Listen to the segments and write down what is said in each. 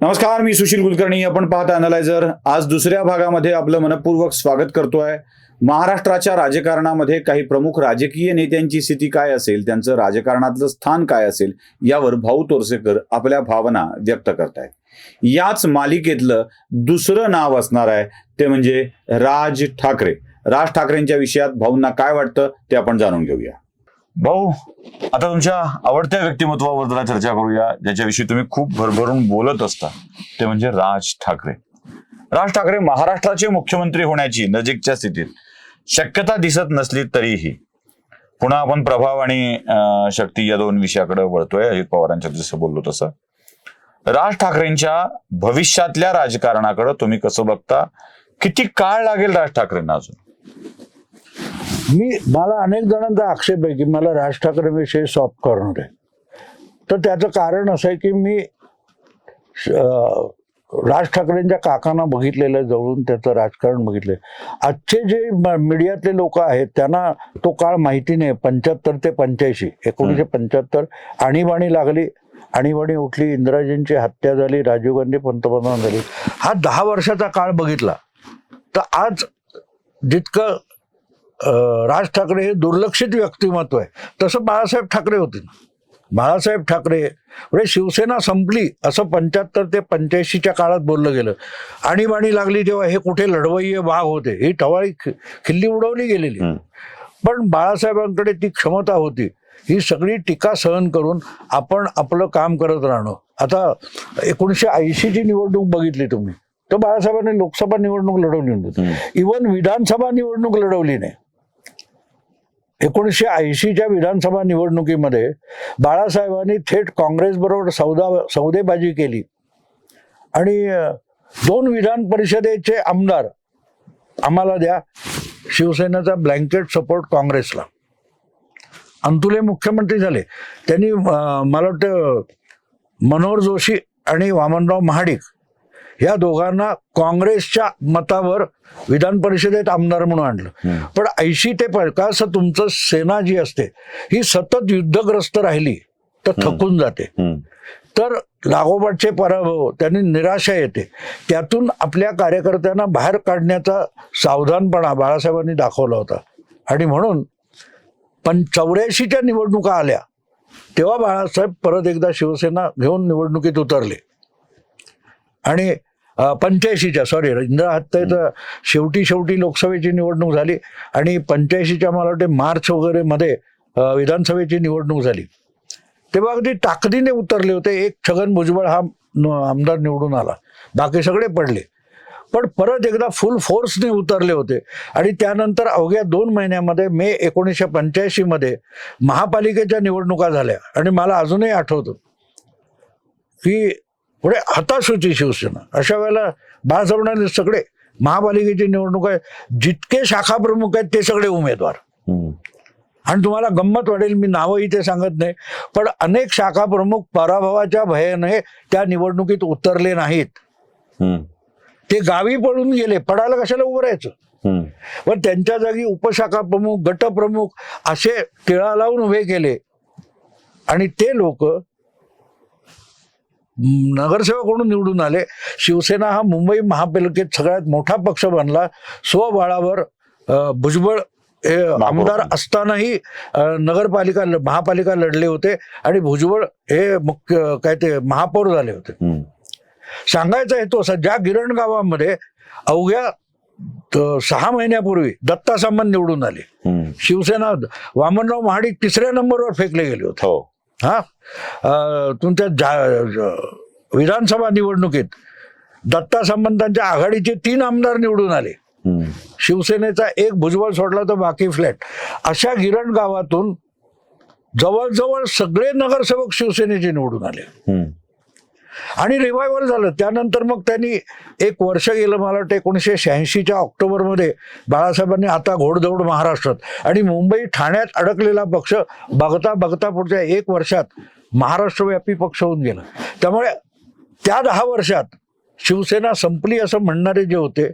नमस्कार मी सुशील कुलकर्णी. आपण पाहता अनालायझर आज दुसऱ्या भागामध्ये आपलं मनपूर्वक स्वागत करतोय. महाराष्ट्राच्या राजकारणामध्ये काही प्रमुख राजकीय नेत्यांची स्थिती काय असेल त्यांचं राजकारणातलं स्थान काय असेल यावर भाऊ तोरसेकर आपल्या भावना व्यक्त करतायत. याच मालिकेतलं दुसरं नाव असणार आहे ते म्हणजे राज ठाकरे. राज ठाकरेंच्या विषयात भाऊंना काय वाटतं ते आपण जाणून घेऊया. भाऊ आता तुमच्या आवडत्या व्यक्तिमत्वावर जरा चर्चा करूया ज्याच्याविषयी तुम्ही खूप भरभरून बोलत असता. ते म्हणजे राज ठाकरे. राज ठाकरे महाराष्ट्राचे मुख्यमंत्री होण्याची नजीकच्या स्थितीत शक्यता दिसत नसली तरीही पुन्हा आपण प्रभाव आणि शक्ती या दोन विषयाकडे वळतोय. अजित पवारांच्या जसं बोललो तसं. राज ठाकरेंच्या भविष्यातल्या राजकारणाकडे तुम्ही कसं बघता? किती काळ लागेल राज ठाकरेंना अजून? मी मला अनेक जणांचा आक्षेप आहे की मला राज ठाकरे विषयी सॉफ्ट कॉर्नर आहे तर त्याचं कारण असं आहे की मी राज ठाकरेंच्या काकांना बघितलेलं आहे जवळून त्याचं राजकारण बघितलंय. आजचे जे मीडियातले लोक आहेत त्यांना तो काळ माहिती नाही. पंच्याहत्तर ते पंच्याऐंशी एकोणीसशे पंच्याहत्तर आणीबाणी लागली. आणीबाणी उठली इंदिराजींची हत्या झाली राजीव गांधी पंतप्रधान झाली. हा दहा वर्षाचा काळ बघितला. तर आज जितकं राज ठाकरे हे दुर्लक्षित व्यक्तिमत्व आहे. तसं बाळासाहेब ठाकरे होते. बाळासाहेब ठाकरे म्हणजे शिवसेना संपली असं पंच्याहत्तर ते पंच्याऐंशीच्या काळात बोललं गेलं. आणीबाणी लागली तेव्हा हे कुठे लढवय्ये वाघ होते. ही टवाळी खिल्ली उडवली गेलेली. पण बाळासाहेबांकडे ती क्षमता होती. ही सगळी टीका सहन करून आपण आपलं काम करत राहणं. आता एकोणीसशे ऐंशीची निवडणूक बघितली तुम्ही. तर बाळासाहेबांनी लोकसभा निवडणूक लढवली नव्हती हम्म. इवन विधानसभा निवडणूक लढवली नाही. एकोणीसशे ऐंशीच्या विधानसभा निवडणुकीमध्ये बाळासाहेबांनी थेट काँग्रेसबरोबर सौदा सौदेबाजी केली. आणि दोन विधान परिषदेचे आमदार आम्हाला द्या शिवसेनेचा ब्लँकेट सपोर्ट काँग्रेसला. अंतुले मुख्यमंत्री झाले. त्यांनी मला वाटतं मनोहर जोशी आणि वामनराव महाडिक या दोघांना काँग्रेसच्या मतावर विधान परिषदेत आमदार म्हणून आणलं. पण ऐंशी ते का असं तुमचं सेना जी असते ही सतत युद्धग्रस्त राहिली तर थकून जाते. तर लागोपाठचे पराभव त्यांनी निराशा येते. त्यातून आपल्या कार्यकर्त्यांना बाहेर काढण्याचा सावधानपणा बाळासाहेबांनी दाखवला होता. आणि म्हणून पण चौऱ्याऐंशीच्या निवडणुका आल्या तेव्हा बाळासाहेब परत एकदा शिवसेना घेऊन निवडणुकीत उतरले. आणि पंच्याऐंशीच्या सॉरी इंदिरा हत्याचं शेवटी शेवटी लोकसभेची निवडणूक झाली आणि पंच्याऐंशीच्या मला वाटते मार्च वगैरे मध्ये विधानसभेची निवडणूक झाली. तेव्हा अगदी ताकदीने उतरले होते. एक छगन भुजबळ हा आमदार निवडून आला. बाकी सगळे पडले. पण परत एकदा फुल फोर्सने उतरले होते. आणि त्यानंतर अवघ्या दोन महिन्यामध्ये मे एकोणीसशे पंच्याऐंशी मध्ये महापालिकेच्या निवडणुका झाल्या. आणि मला अजूनही आठवतं की पुढे हताश होती शिवसेना. अशा वेळेला बाळासाहेबांनी सगळे महापालिकेची निवडणूक आहे. जितके शाखा प्रमुख आहेत ते सगळे उमेदवार. आणि तुम्हाला गंमत वाटेल मी नावं इथे सांगत नाही. पण अनेक शाखा प्रमुख पराभवाच्या भयाने त्या निवडणुकीत उतरले नाहीत. ते गावी पडून गेले पडायला कशाला उभं राहायचं? पण त्यांच्या जागी उपशाखा प्रमुख गटप्रमुख असे टिळा लावून उभे केले. आणि ते लोक नगरसेवक म्हणून निवडून आले. शिवसेना हा मुंबई महापालिकेत सगळ्यात मोठा पक्ष बनला. स्वबळावर भुजबळ हे आमदार असतानाही नगरपालिका महापालिका लढले होते आणि भुजबळ हे मुख्य काय ते महापौर झाले होते. सांगायचा हेतू असा ज्या गिरण गावामध्ये अवघ्या सहा महिन्यापूर्वी दत्ता सामंत निवडून आले. शिवसेना वामनराव महाडिक तिसऱ्या नंबरवर फेकले गेले होते. हो? तुमच्या विधानसभा निवडणुकीत दत्ता सामंतांच्या आघाडीचे तीन आमदार निवडून आले. शिवसेनेचा एक भुजबळ सोडला तर बाकी फ्लॅट. अशा गिरण गावातून जवळजवळ सगळे नगरसेवक शिवसेनेचे निवडून आले. आणि रिवायवल झालं. त्यानंतर मग त्यांनी एक वर्ष गेलं मला वाटतं एकोणीसशे शहाऐंशीच्या ऑक्टोबरमध्ये बाळासाहेबांनी आता घोडदौड महाराष्ट्रात. आणि मुंबई ठाण्यात अडकलेला पक्ष बघता बघता पुढच्या एक वर्षात महाराष्ट्रव्यापी पक्ष होऊन गेला. त्यामुळे त्या दहा वर्षात शिवसेना संपली असं म्हणणारे जे होते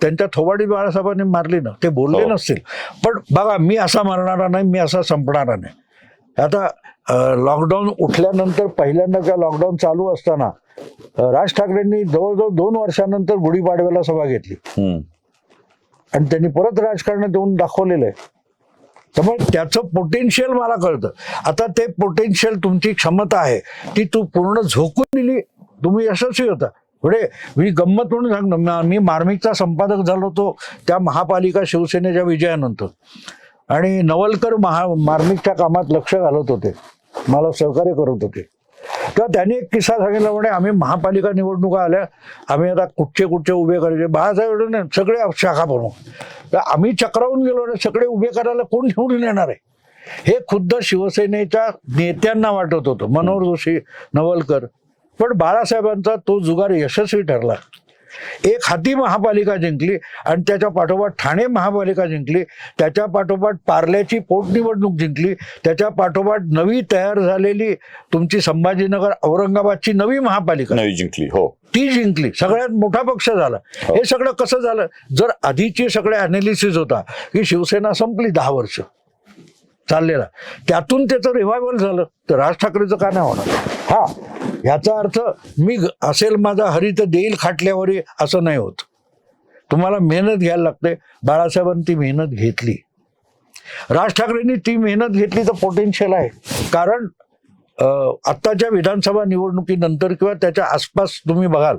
त्यांच्या थोबाडी बाळासाहेबांनी मारली ना ते बोलले हो. नसतील. पण बघा मी असा मारणारा नाही मी असा संपणारा नाही. आता लॉकडाऊन उठल्यानंतर पहिल्यांदा जेव्हा लॉकडाऊन चालू असताना राज ठाकरेंनी जवळजवळ दोन वर्षानंतर गुढीपाडव्याला सभा घेतली. आणि त्यांनी परत राजकारणात देऊन दाखवलेलं आहे. त्यामुळे त्याचं पोटेन्शियल मला कळतं. आता ते पोटेन्शियल तुमची क्षमता आहे ती तू पूर्ण झोकून दिली. तुम्ही यशस्वी होता. पुढे मी गंमत म्हणून सांगतो म- मी मार्मिकचा संपादक झालो होतो त्या महापालिका शिवसेनेच्या विजयानंतर. आणि नवलकर महा मार्मिकच्या कामात लक्ष घालत होते. मला सहकार्य करत होते. तेव्हा त्यांनी एक किस्सा सांगितला म्हणे आम्ही महापालिका निवडणुका आल्या आम्ही आता कुठचे कुठचे उभे करायचे. बाळासाहेब सगळे शाखा बनवू. तर आम्ही चक्रावून गेलो ना सगळे उभे करायला कोण निवडून येणार आहे? हे खुद्द शिवसेनेच्या नेत्यांना वाटत होतं. मनोहर जोशी नवलकर. पण बाळासाहेबांचा तो जुगार यशस्वी ठरला. एक हाती महापालिका जिंकली आणि त्याच्या पाठोपाठ ठाणे महापालिका जिंकली त्याच्या पाठोपाठ पार्ल्याची पोटनिवडणूक जिंकली त्याच्या पाठोपाठ नवी तयार झालेली तुमची संभाजीनगर औरंगाबादची नवी महापालिका. नवी जिंकली हो. ती जिंकली. सगळ्यात मोठा पक्ष झाला. हो. हे सगळं कसं झालं? जर आधीचे सगळे अनालिसिस होता की शिवसेना संपली दहा वर्ष चाललेला. त्यातून त्याचं रिव्हायवल झालं. तर राज ठाकरेचं का नाही होणार? हा ह्याचा अर्थ मी असेल माझा हरित देईल खाटल्यावरी असं नाही होत. तुम्हाला मेहनत घ्यायला लागते. बाळासाहेबांनी ती मेहनत घेतली. राज ठाकरेंनी ती मेहनत घेतली तर पोटेन्शियल आहे. कारण आत्ताच्या विधानसभा निवडणुकीनंतर किंवा त्याच्या आसपास तुम्ही बघाल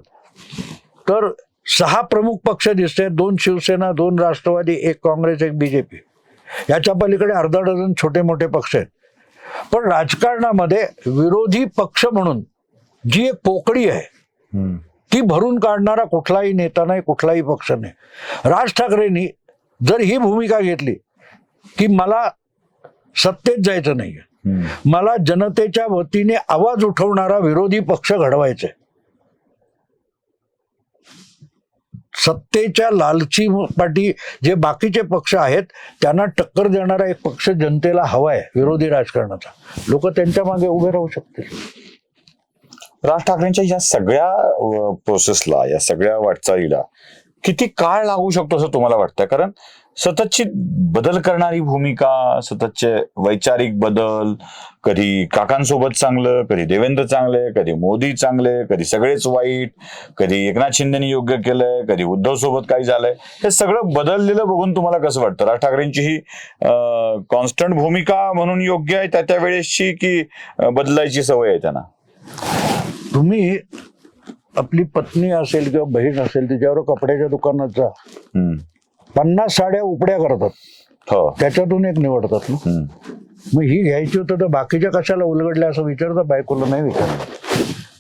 तर सहा प्रमुख पक्ष दिसते दोन शिवसेना दोन राष्ट्रवादी एक काँग्रेस एक बीजेपी. याच्या पलीकडे अर्धा डझन छोटे मोठे पक्ष आहेत. पण राजकारणामध्ये विरोधी पक्ष म्हणून जी एक पोकळी आहे. ती भरून काढणारा कुठलाही नेता नाही कुठलाही पक्ष नाही राज ठाकरेंनी जर ही भूमिका घेतली की मला सत्तेत जायचं हम्म. मला जनतेच्या वतीने आवाज उठवणारा विरोधी पक्ष घडवायचा आहे. सत्तेच्या लालची पाठी जे बाकीचे पक्ष आहेत त्यांना टक्कर देणारा एक पक्ष जनतेला हवाय विरोधी राजकारणाचा. लोक त्यांच्या मागे उभे राहू शकतील. राज ठाकरेंच्या या सगळ्या प्रोसेसला या सगळ्या वाटचालीला किती काळ लागू शकतो असं तुम्हाला वाटतं कारण सततची बदल करणारी भूमिका सततचे वैचारिक बदल कधी काकांसोबत चांगलं कधी देवेंद्र चांगले कधी मोदी चांगले कधी सगळेच वाईट कधी एकनाथ शिंदेनी योग्य केलंय कधी उद्धव सोबत काही झालंय. हे सगळं बदललेलं बघून तुम्हाला कसं वाटतं? राज ठाकरेंची ही कॉन्स्टंट भूमिका म्हणून योग्य आहे त्या त्या वेळेसची की बदलायची सवय आहे त्यांना? तुम्ही आपली पत्नी असेल किंवा बहीण असेल तिच्यावर कपड्याच्या दुकानात जा. पन्नास साड्या उपड्या करतात. हो. त्याच्यातून एक निवडतात ना. मग ही घ्यायची होतं तर बाकीच्या कशाला उलगडल्या असं विचारतं बायकोला नाही विचारत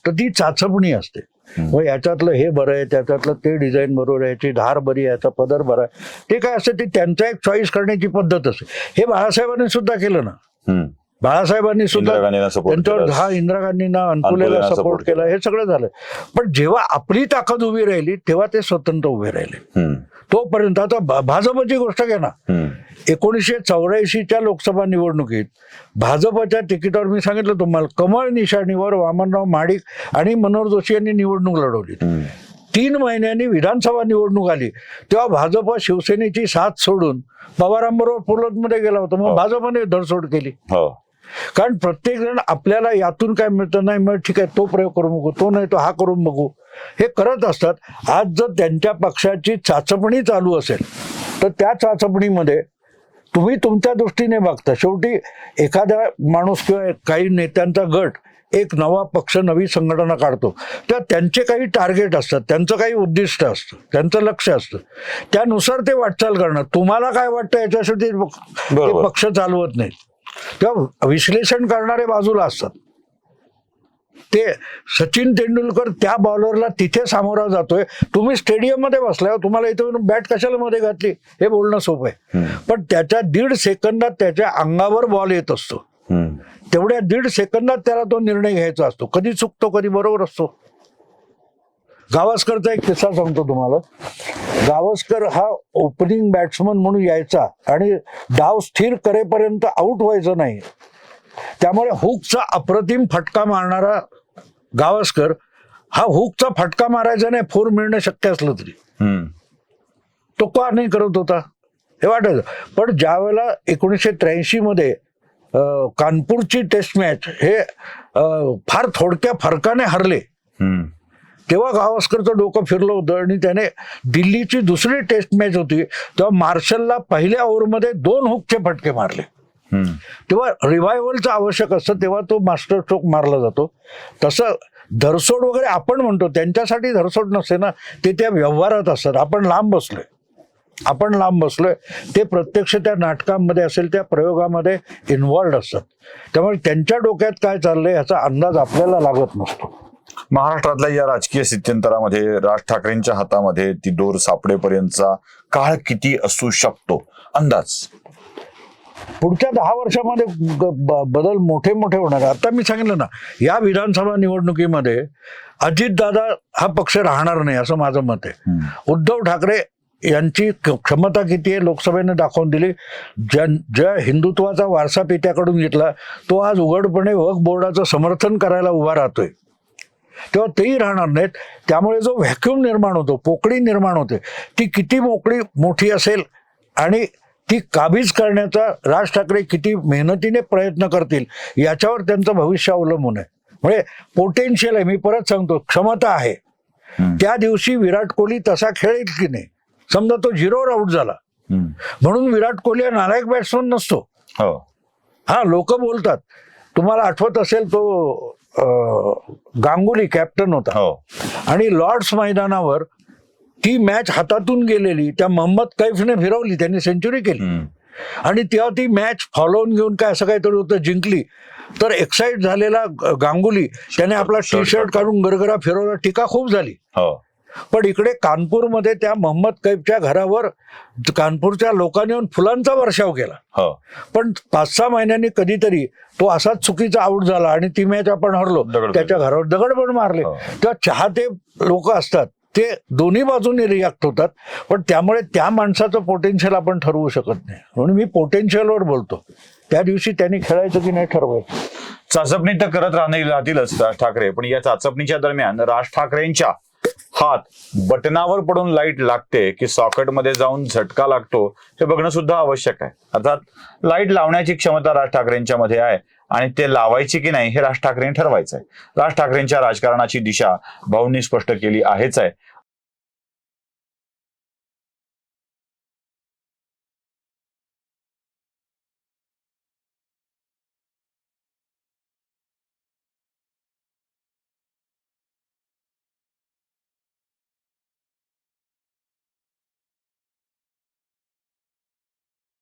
तर ती चाचपणी असते. मग याच्यातलं हे बरं आहे त्याच्यातलं ते डिझाईन बरोबर आहे याची धार बरी आहे याचा पदर बरा आहे. ते काय असतं ते त्यांचा एक चॉईस करण्याची पद्धत असते. हे बाळासाहेबांनी सुद्धा केलं ना. बाळासाहेबांनी सुद्धा त्यांच्यावर. दहा इंदिरा गांधींना support सपोर्ट केला हे सगळं झालं पण जेव्हा आपली ताकद उभी राहिली तेव्हा ते स्वतंत्र उभे राहिले. तोपर्यंत आता भाजपची गोष्ट घ्या ना. एकोणीसशे चौऱ्याऐंशीच्या लोकसभा निवडणुकीत भाजपच्या तिकीटावर मी सांगितलं तुम्हाला कमळ निशाणीवर वामनराव महाडिक आणि मनोहर जोशी यांनी निवडणूक लढवली. तीन महिन्यांनी विधानसभा निवडणूक आली तेव्हा भाजप शिवसेनेची साथ सोडून पवारांबरोबर पुलतमध्ये गेला होता मग हो. भाजपने धडसोड केली हो कारण प्रत्येक जण आपल्याला यातून काय मिळतं नाही मिळत ठीक आहे तो प्रयोग करून बघू तो नाही तो हा करून बघू. हे करत असतात. आज जर त्यांच्या पक्षाची चाचपणी चालू असेल तर त्या चाचपणीमध्ये तुम्ही तुमच्या दृष्टीने बघता. शेवटी एखादा माणूस किंवा काही नेत्यांचा गट एक नवा पक्ष नवी संघटना काढतो. तर त्यांचे काही टार्गेट असतात त्यांचं काही उद्दिष्ट असतं त्यांचं लक्ष असतं. त्यानुसार ते वाटचाल करणार. तुम्हाला काय वाटतं याच्यासाठी. पक्ष चालवत नाहीत. तेव्हा विश्लेषण करणारे बाजूला असतात. ते सचिन तेंडुलकर त्या बॉलरला तिथे सामोरा जातोय. तुम्ही स्टेडियममध्ये बसलाय तुम्हाला इथं बॅट कशाला मध्ये घातली? हे बोलणं सोपं आहे. पण त्याच्या दीड सेकंदात त्याच्या अंगावर बॉल येत असतो. तेवढ्या दीड सेकंदात त्याला तो निर्णय घ्यायचा असतो. कधी चुकतो कधी बरोबर असतो. गावस्करचा एक किस्सा सांगतो तुम्हाला. गावस्कर हा ओपनिंग बॅट्समन म्हणून यायचा आणि डाव स्थिर करेपर्यंत आऊट व्हायचं नाही. त्यामुळे हुकचा अप्रतिम फटका मारणारा गावस्कर हा हुकचा फटका मारायचा नाही फोर मिळणं शक्य असलं तरी. तो का नाही करत होता? हे वाटायचं. पण ज्या वेळेला एकोणीसशे त्र्याऐंशी मध्ये कानपूरची टेस्ट मॅच हे फार थोडक्या फरकाने हरले. तेव्हा गावस्करचं डोकं फिरलं होतं आणि त्याने दिल्लीची दुसरी टेस्ट मॅच होती तेव्हा मार्शलला पहिल्या ओव्हरमध्ये दोन हुकचे फटके मारले. तेव्हा रिवायवलचं आवश्यक असतं तेव्हा तो मास्टर स्ट्रोक मारला जातो. तसं धरसोड वगैरे आपण म्हणतो त्यांच्यासाठी धरसोड नसते ना ते त्या व्यवहारात असतात. आपण लांब बसलोय. आपण लांब बसलोय. ते प्रत्यक्ष त्या नाटकांमध्ये असेल त्या प्रयोगामध्ये इन्व्हॉल्ड असतात. त्यामुळे त्यांच्या डोक्यात काय चाललंय याचा अंदाज आपल्याला लागत नसतो. महाराष्ट्रातल्या या राजकीय स्थित्यंतरामध्ये राज ठाकरेंच्या हातामध्ये ती दोर सापडेपर्यंतचा काळ किती असू शकतो? अंदाज. पुढच्या दहा वर्षामध्ये बदल मोठे मोठे होणार. आता मी सांगितलं ना या विधानसभा निवडणुकीमध्ये अजितदादा हा पक्ष राहणार नाही असं माझं मत आहे. उद्धव ठाकरे यांची क्षमता किती आहे लोकसभेने दाखवून दिली. ज्या ज्या हिंदुत्वाचा वारसा पित्याकडून घेतला तो आज उघडपणे वक्फ बोर्डाचं समर्थन करायला उभा राहतोय. तेव्हा तेही राहणार नाहीत. त्यामुळे जो व्हॅक्युम निर्माण होतो पोकळी निर्माण होते ती किती मोकळी मोठी असेल आणि ती काबीज करण्याचा राज ठाकरे किती मेहनतीने प्रयत्न करतील याच्यावर त्यांचं भविष्य अवलंबून आहे. म्हणजे पोटेन्शियल आहे. मी परत सांगतो क्षमता आहे. त्या दिवशी विराट कोहली तसा खेळेल की नाही? समजा तो झिरोवर आउट झाला. म्हणून विराट कोहली हा नालायक बॅट्समन नसतो. हो. हा लोक बोलतात. तुम्हाला आठवत असेल तो गांगुली कॅप्टन होता. हो. आणि लॉर्ड्स मैदानावर ती मॅच हातातून गेलेली त्या मोहम्मद कैफने फिरवली त्यांनी सेंचुरी केली. आणि तेव्हा ती मॅच फॉलोन घेऊन काय असं काहीतरी होतं जिंकली. तर एक्साइट झालेला गांगुली त्याने आपला टी शर्ट काढून गरगरा फिरवला टीका खूप झाली. हो. पण इकडे कानपूरमध्ये त्या मोहम्मद कैफच्या घरावर कानपूरच्या लोकांनी येऊन फुलांचा वर्षाव केला. हो. पण पाच सहा महिन्यांनी कधीतरी तो असाच चुकीचा आऊट झाला आणि ती मॅच आपण हरलो. त्याच्या घरावर दगड पण मारले. हो. तेव्हा चाहते लोक असतात ते दोन्ही बाजूने रिॲक्ट होतात. पण त्यामुळे त्या माणसाचं पोटेन्शियल आपण ठरवू शकत नाही. म्हणून मी पोटेन्शियलवर बोलतो. त्या दिवशी त्यांनी खेळायचं की नाही ठरवायचं. चाचपणी तर करत राहणे राहतीलच राज ठाकरे. पण या चाचपणीच्या दरम्यान राज ठाकरेंच्या हात बटनावर पडून लाइट लागते की सॉकेटमध्ये जाऊन झटका लागतो हे बघणं सुद्धा आवश्यक आहे. अर्थात लाइट लावण्याची क्षमता राज ठाकरेंच्या मध्ये आहे आणि ते लावायची की नाही हे राज ठाकरेंनी ठरवायचं आहे राज ठाकरेंच्या राजकारणाची दिशा भाऊंनी स्पष्ट केली आहेच आहे.